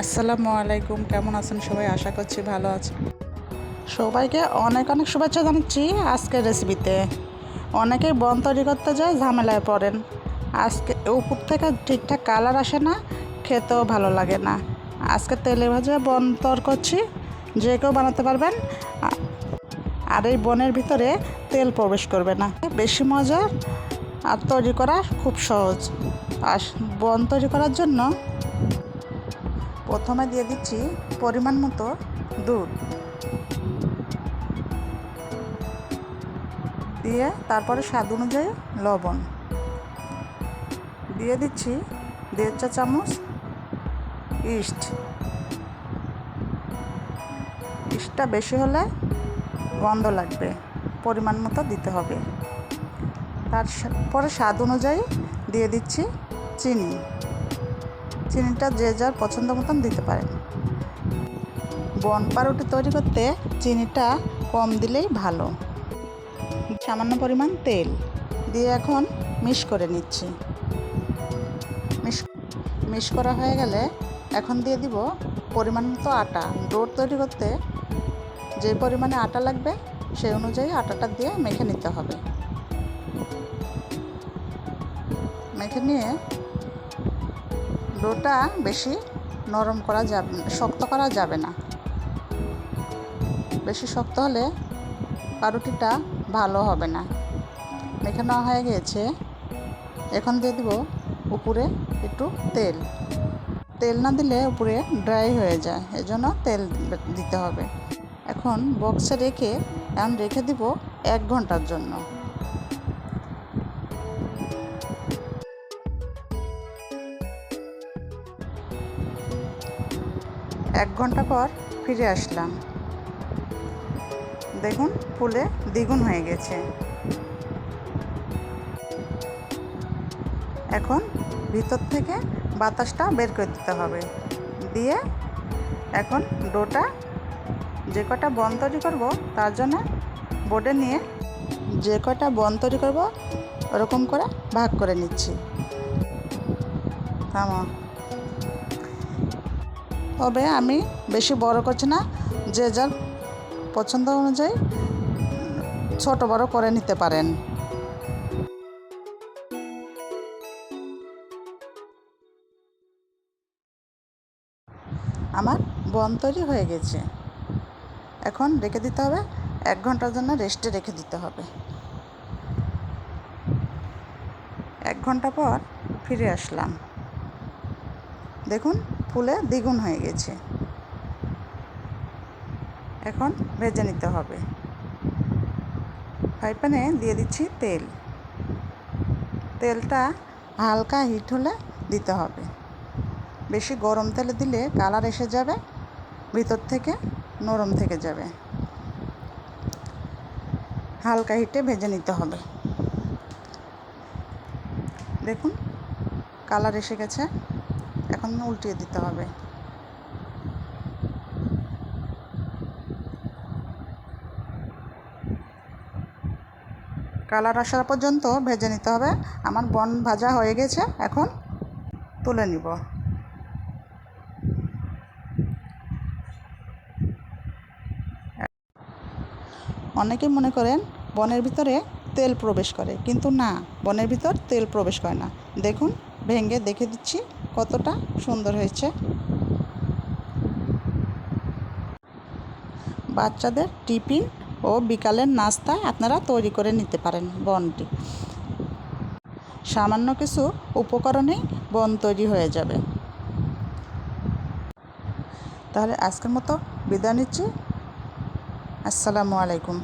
আসসালামু আলাইকুম, কেমন আছেন সবাই? আশা করছি ভালো আছেন। সবাইকে অনেক অনেক শুভেচ্ছা জানাচ্ছি আজকের রেসিপিতে অনেকেই বন তৈরি করতে যায়, ঝামেলায় পড়েন। আজকে উপর থেকে ঠিকঠাক কালার আসে না, খেতেও ভালো লাগে না। আজকে তেলে ভাজা বন তর করছি, যে কেউ বানাতে পারবেন। আর এই বনের ভিতরে তেল প্রবেশ করবে না। বেশি মজার আর তৈরি করা খুব সহজ। আর বন তৈরি করার জন্য প্রথমে দিয়ে দিচ্ছি পরিমাণ মতো দুধ। দিয়ে তারপরে স্বাদ অনুযায়ী লবণ। দিয়ে দিচ্ছি দেড় চা চামচ ইস্ট। ইস্টটা বেশি হলে গন্ধ লাগবে, পরিমাণ মতো দিতে হবে। তারপরে স্বাদ অনুযায়ী দিয়ে দিচ্ছি চিনি। চিনিটা যে যার পছন্দ মতন দিতে পারেন। বন তৈরি করতে চিনিটা কম দিলেই ভালো। সামান্য পরিমাণ তেল দিয়ে এখন মিশ করে নিচ্ছি। মিশ মিশ করা হয়ে গেলে এখন দিয়ে দিব পরিমাণ মতো আটা। ডোর তৈরি করতে যে পরিমাণে আটা লাগবে সেই অনুযায়ী আটাটা দিয়ে মেখে নিতে হবে। মেখে নিয়ে ডোটা বেশি নরম করা যাবে শক্ত করা যাবে না। বেশি শক্ত হলে পাউরুটিটা ভালো হবে না। মেখে নেওয়া হয়ে গিয়েছে। এখন দিয়ে দেবো উপরে একটু তেল। তেল না দিলে উপরে ড্রাই হয়ে যায়, এজন্য তেল দিতে হবে। এখন বক্সে রেখে, এখন রেখে দিব এক ঘণ্টার জন্য। এক ঘণ্টা পর ফিরে আসলাম। দেখুন, ফুলে দ্বিগুণ হয়ে গেছে। এখন ভিতর থেকে বাতাসটা বের করে দিতে হবে। দিয়ে এখন ডোটা যে কটা বন তৈরি করব, তার জন্য বোর্ডে নিয়ে যে কটা বন তৈরি করব, ওরকম করে ভাগ করে নিচ্ছি। থামো। তবে আমি বেশি বড় করছি না, যে যার পছন্দ অনুযায়ী ছোট বড় করে নিতে পারেন। আমার বন তৈরি হয়ে গেছে। এখন রেখে দিতে হবে, এক ঘণ্টার জন্য রেস্টে রেখে দিতে হবে। এক ঘণ্টা পর ফিরে আসলাম। দেখুন ফুলে দ্বিগুণ হয়ে গেছে। এখন ভেজে নিতে হবে। ফ্রাই প্যানে দিয়ে দিচ্ছি তেল। তেলটা হালকা হিট হলে দিতে হবে। বেশি গরম তেলে দিলে কালার এসে যাবে, ভিতর থেকে নরম থেকে যাবে। হালকা হিটে ভেজে নিতে হবে। দেখুন, কালার এসে গেছে। এখন উল্টিয়ে দিতে হবে। কালার আসা পর্যন্ত ভেজে নিতে হবে। আমার বন ভাজা হয়ে গেছে, এখন তুলে নিব। অনেকে মনে করেন বনের ভিতরে তেল প্রবেশ করে, কিন্তু না, বনের ভিতর তেল প্রবেশ করে না। দেখুন, ভেঙে দেখে দিচ্ছি। কতটা সুন্দর হয়েছে। বাচ্চাদের টিফিন ও বিকালের নাস্তা আপনারা তৈরি করে নিতে পারেন বনটি। সামান্য কিছু উপকরণেই বন তৈরি হয়ে যাবে। তাহলে আজকের মতো বিদায় নিচ্ছি। আসসালামু আলাইকুম।